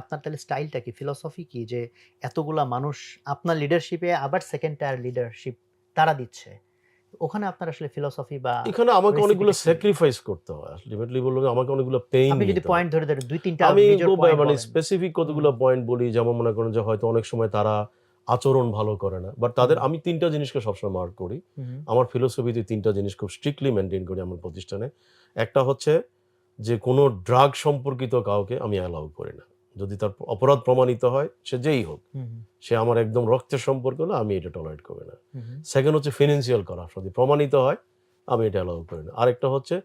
আপনার তাহলে স্টাইলটা কি? ফিলসফি কি? যে এতগুলা মানুষ আপনার লিডারশিপে আবার সেকেন্ড টায়ার লিডারশিপ তারা দিচ্ছে। ওখানে আপনার আসলে ফিলসফি বা এখানে আমাকে অনেকগুলো স্যাক্রিফাইস করতে হয়। আলটিমেটলি বলল আমাকে অনেকগুলো পেইন আপনি যদি পয়েন্ট ধরে ধরে দুই তিনটা আমি মানে স্পেসিফিক কতগুলো পয়েন্ট বলি যেমন মনে করেন যে হয়তো অনেক সময় তারা আচরণ ভালো করে না। বাট তাদের আমি তিনটা জিনিসকে সবসময় মার্ক করি। আমার ফিলোসফিতে তিনটা জিনিস খুব স্ট্রিক্টলি মেনটেন করি আমার প্রতিষ্ঠানে। একটা হচ্ছে যে কোনো ড্রাগ সম্পর্কিত কাউকে আমি অ্যালাউ করি না। যদি তার অপরাধ প্রমাণিত হয় সে যেই হোক সে আমার একদম রক্তের সম্পর্ক হলে আমি এটা টলারেট করি না। সেকেন্ড হচ্ছে ফিনান্সিয়াল করাপশন যদি প্রমাণিত হয় আমি এটা অ্যালাউ করি না। আরেকটা হচ্ছে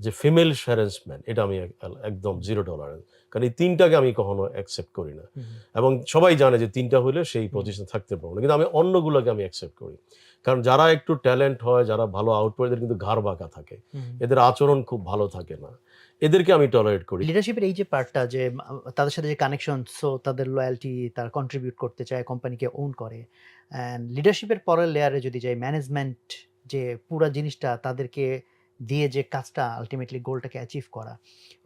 যে ফিমেল হ্যারাসমেন্ট এটা আমি একদম জিরো টলারেন্স কারণ এই তিনটাকে আমি কখনো অ্যাকসেপ্ট করি না। এবং সবাই জানে যে তিনটা হলে সেই পজিশনে থাকতে পারব না। কিন্তু আমি অন্যগুলোকে আমি অ্যাকসেপ্ট করি। কারণ যারা একটু ট্যালেন্ট হয় যারা ভালো আউটপুট এদের কিন্তু ঘাড় বাঁকা থাকে। এদের আচরণ খুব ভালো থাকে না। এদেরকে আমি টলারেট করি। লিডারশিপের এই যে পার্টটা যে তাদের সাথে যে কানেকশন সো তাদের লয়্যালটি তার কন্ট্রিবিউট করতে চায় কোম্পানিকে ওন করে অ্যান্ড লিডারশিপের পরের লেয়ারে যদি যাই ম্যানেজমেন্ট যে পুরো জিনিসটা তাদেরকে দিয়ে যে কাজটা আলটিমেটলি গোলটাকে অ্যাচিভ করা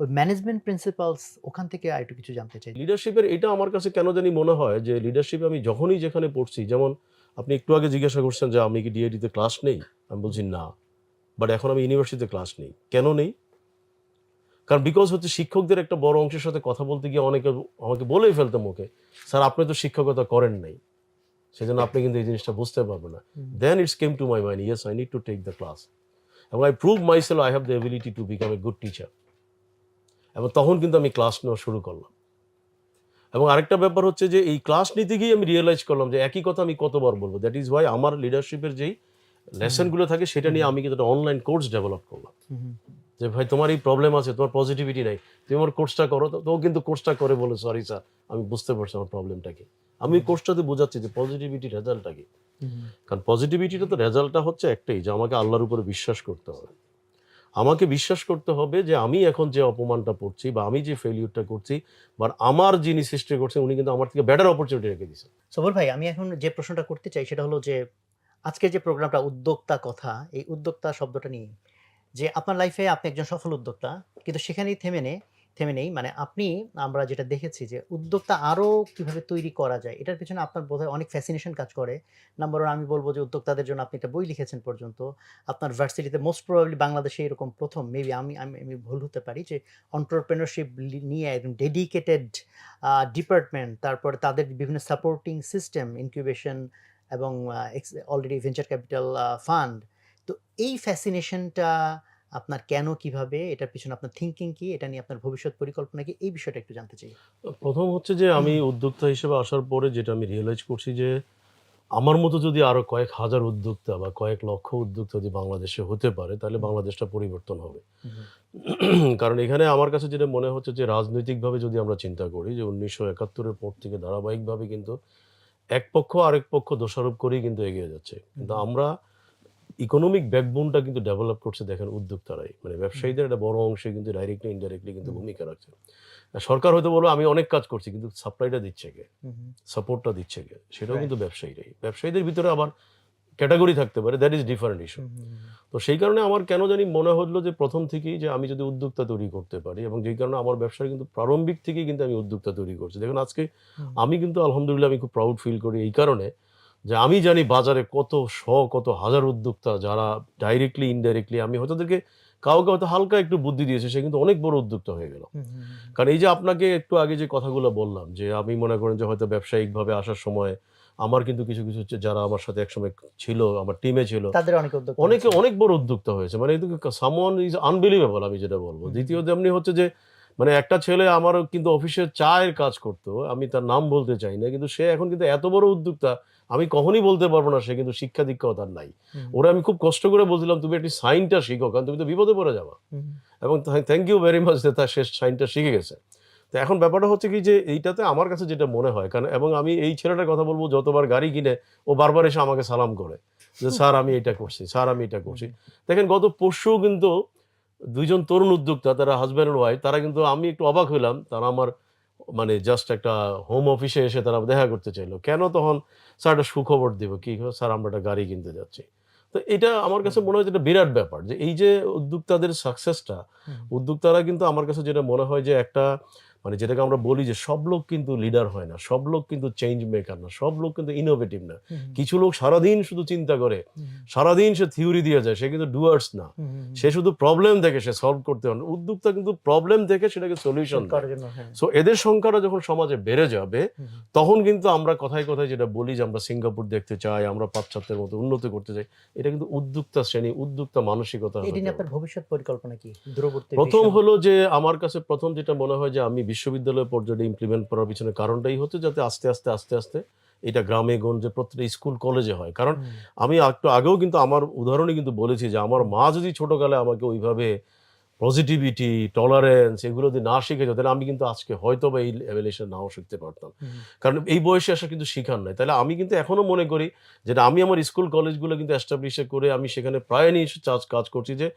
ওই ম্যানেজমেন্ট প্রিন্সিপালস ওখান থেকে আর একটু কিছু জানতে চাই। লিডারশিপের এটা আমার কাছে কেন জানি মনে হয় যে লিডারশিপ আমি যখনই যেখানে পড়ছি যেমন আপনি একটু আগে জিজ্ঞাসা করছেন যে আমি কি ডিএডিতে ক্লাস নেই? আমি বলছি না। বাট এখন আমি ইউনিভার্সিটিতে ক্লাস নেই। কেন নেই? কারণ বিকজ হচ্ছে শিক্ষকদের একটা বড় অংশের সাথে কথা বলতে গিয়ে অনেকে আমাকে বলেই ফেলতো মুখে, স্যার, আপনি তো শিক্ষকতা করেন নাই। সেজন্য আপনি কিন্তু এই জিনিসটা বুঝতে পারবেন না। Then it's came to my mind yes I need to take the class এবং I prove myself I have the ability to become a good teacher এবং তখন কিন্তু আমি ক্লাস নেওয়া শুরু করলাম। এবং আরেকটা ব্যাপার হচ্ছে যে, এই ক্লাস নিতে গিয়ে আমি রিয়েলাইজ করলাম যে, একই কথা আমি কতবার বলব। দ্যাট ইজ ওয়াই আমার লিডারশিপের যেই লেসনগুলো থাকে, সেটা নিয়ে আমি কিন্তু একটা অনলাইন কোর্স ডেভেলপ করলাম। যে ভাই তোমার এই প্রবলেম আছে তোমার পজিটিভিটি নাই। তুমি আমার কোর্সটা করো। তো কিন্তু কোর্সটা করে বলে সরি স্যার আমি বুঝতে পারছি আমার প্রবলেমটা কি আমি কোর্সটাতে বোঝাচ্ছি যে পজিটিভিটি রেজাল্টটা কি কারণ পজিটিভিটিটা তো রেজাল্টটা হচ্ছে একটাই যে আমাকে আল্লাহর উপরে বিশ্বাস করতে হবে। আমাকে বিশ্বাস করতে হবে যে আমি এখন যে অপমানটা পড়ছি বা আমি যে ফেলিউরটা করছি বা আমার যিনি সৃষ্টি করছেন উনি কিন্তু আমার থেকে বেটার অপরচুনিটি রেখে দিয়েছেন। সবর ভাই আমি এখন যে প্রশ্নটা করতে চাই সেটা হলো যে আজকে যে প্রোগ্রামটা উদ্যোক্তা কথা এই উদ্যোক্তা শব্দটা নিয়ে। যে আপনার লাইফে আপনি একজন সফল উদ্যোক্তা, কিন্তু সেখানেই থেমে নেই থেমে নেই। মানে আপনি, আমরা যেটা দেখেছি যে উদ্যোক্তা আরও কীভাবে তৈরি করা যায়, এটার পিছনে আপনার বোধহয় অনেক ফ্যাসিনেশন কাজ করে। নাম্বার ওয়ান আমি বলব যে উদ্যোক্তাদের জন্য আপনি একটা বই লিখেছেন পর্যন্ত। আপনার ভার্সিটিতে মোস্ট প্রবাবলি বাংলাদেশে এরকম প্রথম মেবি আমি আমি আমি ভুল হতে পারি যে অন্টারপ্রেনারশিপ নিয়ে একদম ডেডিকেটেড ডিপার্টমেন্ট তারপরে তাদের বিভিন্ন সাপোর্টিং সিস্টেম ইনকিউবেশন এবং অলরেডি ভেঞ্চার ক্যাপিটাল ফান্ড তো এই ফ্যাসিনেশনটা আপনার কেন কীভাবে? এটার পিছনে আপনার থিঙ্কিং কি? এটা নিয়ে আপনার ভবিষ্যৎ পরিকল্পনা কি? এই বিষয়টা একটু জানতে চাই। প্রথম হচ্ছে যে আমি উদ্যোক্তা হিসেবে আসার পরে যেটা আমি রিয়েলাইজ করছি যে আমার মতো যদি আরও কয়েক হাজার উদ্যোক্তা বা কয়েক লক্ষ উদ্যোক্তা যদি বাংলাদেশে হতে পারে তাহলে বাংলাদেশটা পরিবর্তন হবে। কারণ এখানে আমার কাছে যেটা মনে হচ্ছে যে রাজনৈতিকভাবে যদি আমরা চিন্তা করি যে উনিশশো একাত্তরের পর থেকে ধারাবাহিকভাবে কিন্তু এক পক্ষ আরেক পক্ষ দোষারোপ করেই কিন্তু এগিয়ে যাচ্ছে। কিন্তু আমরা ইকোনমিক ব্যাকবোনটা কিন্তু ডেভেলপ করছে দেখেন উদ্যোক্তারাই। মানে ব্যবসায়ীদের একটা বড় অংশে কিন্তু ডাইরেক্টলি ইনডাইরেক্টলি কিন্তু ভূমিকা রাখছে। সরকার হয়তো বলব আমি অনেক কাজ করছি কিন্তু সাপ্লাইটা দিচ্ছে কে? সাপোর্টটা দিচ্ছে কে? সেটাও কিন্তু ব্যবসায়ীরাই। ব্যবসায়ীদের ভিতরে আবার ক্যাটাগরি থাকতে পারে দ্যাট ইজ ডিফারেন্ট ইস্যু তো সেই কারণে আমার কেন জানি মনে হলো যে প্রথম থেকেই যে আমি যদি উদ্যোক্তা তৈরি করতে পারি এবং যেই কারণে আমার ব্যবসার কিন্তু প্রারম্ভিক থেকেই কিন্তু আমি উদ্যোক্তা তৈরি করছি। দেখুন আজকে আমি কিন্তু আলহামদুলিল্লাহ আমি খুব প্রাউড ফিল করি এই কারণে। যে আমি জানি বাজারে কত শ কত হাজার উদ্যোক্তা যারা ডাইরেক্টলি ইনডাইরেক্টলি আমি হয়তো তাদেরকে কাউকে হয়তো হালকা একটু বুদ্ধি দিয়েছে সে কিন্তু অনেক বড় উদ্যোক্তা হয়ে গেল। কারণ এই যে আপনাকে একটু আগে যে কথাগুলো বললাম যে আমি মনে করেন যে হয়তো ব্যবসায়িকভাবে আসার সময় আমার কিন্তু কিছু কিছু হচ্ছে যারা আমার সাথে একসময় ছিল আমার টিমে ছিল তাদের অনেক অনেকে অনেক বড় উদ্যোক্তা হয়েছে। মানে সামওয়ান ইজ আনবিলিভেবল আমি যেটা বলব। দ্বিতীয় তেমনি হচ্ছে যে মানে একটা ছেলে আমার কিন্তু অফিসে চায়ের কাজ করতো আমি তার নাম বলতে চাই না কিন্তু সে এখন কিন্তু এত বড় উদ্যোক্তা আমি কখনই বলতে পারব না সে কিন্তু শিক্ষা দীক্ষাও তার নাই। ওরা আমি খুব কষ্ট করে বলছিলাম তুমি একটি সাইনটা শিখো কারণ তুমি তো বিপদে পড়ে যাবা। এবং থ্যাংক ইউ ভেরি মাচ যে তার শেষ সাইনটা শিখে গেছে। তো এখন ব্যাপারটা হচ্ছে কি যে এইটাতে আমার কাছে যেটা মনে হয় কারণ এবং আমি এই ছেলেটার কথা বলব যতবার গাড়ি কিনে ও বারবার এসে আমাকে সালাম করে যে স্যার আমি এটা করছি স্যার আমি এটা করছি। দেখেন গত পরশু কিন্তু দুইজন তরুণ উদ্যোক্তা তারা হাজব্যান্ড অ্যান্ড ওয়াইফ তারা কিন্তু আমি একটু অবাক হইলাম। তারা আমার মানে জাস্ট একটা হোম অফিসে এসে তারা দেখা করতে চাইলো। কেন তখন স্যার একটা সুখবর দিব কি স্যার আমরা একটা গাড়ি কিনতে যাচ্ছি। তো এটা আমার কাছে মনে হয় যেটা বিরাট ব্যাপার যে এই যে উদ্যোক্তাদের সাকসেসটা উদ্যোক্তারা কিন্তু আমার কাছে যেটা মনে হয় যে একটা মানে যেটাকে আমরা বলি যে সব লোক কিন্তু লিডার হয় না সব লোক কিন্তু চেঞ্জ মেকার না সব লোক কিন্তু ইনোভেটিভ না। কিছু লোক সারাদিন শুধু চিন্তা করে সারাদিন সে থিওরি দিয়ে যায় সে কিন্তু ডুয়ার্স না। সে শুধু প্রবলেম দেখে সে সলভ করতে পারে উদ্যোক্তা কিন্তু প্রবলেম দেখে সেটাকে সলিউশন জন্য হ্যাঁ। সো এদের সংখ্যাটা যখন সমাজে বেড়ে যাবে। তখন কিন্তু আমরা কথায় কথায় যেটা বলি যে আমরা সিঙ্গাপুর দেখতে চাই আমরা পাশ্চাত্যের মতো উন্নতি করতে চাই এটা কিন্তু উদ্যোক্তা শ্রেণি উদ্যোক্তা মানসিকতা ভবিষ্যৎ পরিকল্পনা কি? প্রথম হলো যে আমার কাছে প্রথম যেটা মনে হয় যে আমি বিশ্ববিদ্যালয় পর্যায়ে ইমপ্লিমেন্ট করার পিছনে কারণটাই হচ্ছে যাতে আস্তে আস্তে আস্তে আস্তে এটা গ্রামে গঞ্জে প্রত্যেকটা স্কুল কলেজে হয়। কারণ আমি একটু আগেও কিন্তু আমার উদাহরণে কিন্তু বলেছি যে আমার মা যদি ছোটকালে আমাকে ওইভাবে পজিটিভিটি টলারেন্স এগুলো যদি না শিখেছে তাহলে আমি কিন্তু আজকে হয়তো বা এই লেভেলে নাও শিখতে পারতাম। কারণ এই বয়সে আসা কিন্তু শেখার নাই। তাহলে আমি কিন্তু এখনও মনে করি যেটা আমি আমার স্কুল কলেজগুলো কিন্তু এস্টাবলিশ করে আমি সেখানে প্রায় নিয়ে কাজ কাজ করছি যে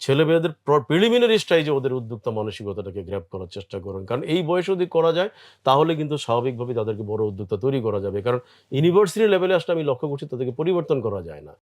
ছেলে মেয়েদের প্রিলিমিনারি স্টাইজে ওদের উদ্যোক্তা মানসিকতাটাকে গ্র্যাপ করার চেষ্টা করুন। কারণ এই বয়স যদি করা যায়, তাহলে কিন্তু স্বাভাবিকভাবে তাদেরকে বড় উদ্যোক্তা তৈরি করা যাবে। কারণ ইউনিভার্সিটি লেভেলে আসলে আমি লক্ষ্য করছি তাদেরকে পরিবর্তন করা যায় না।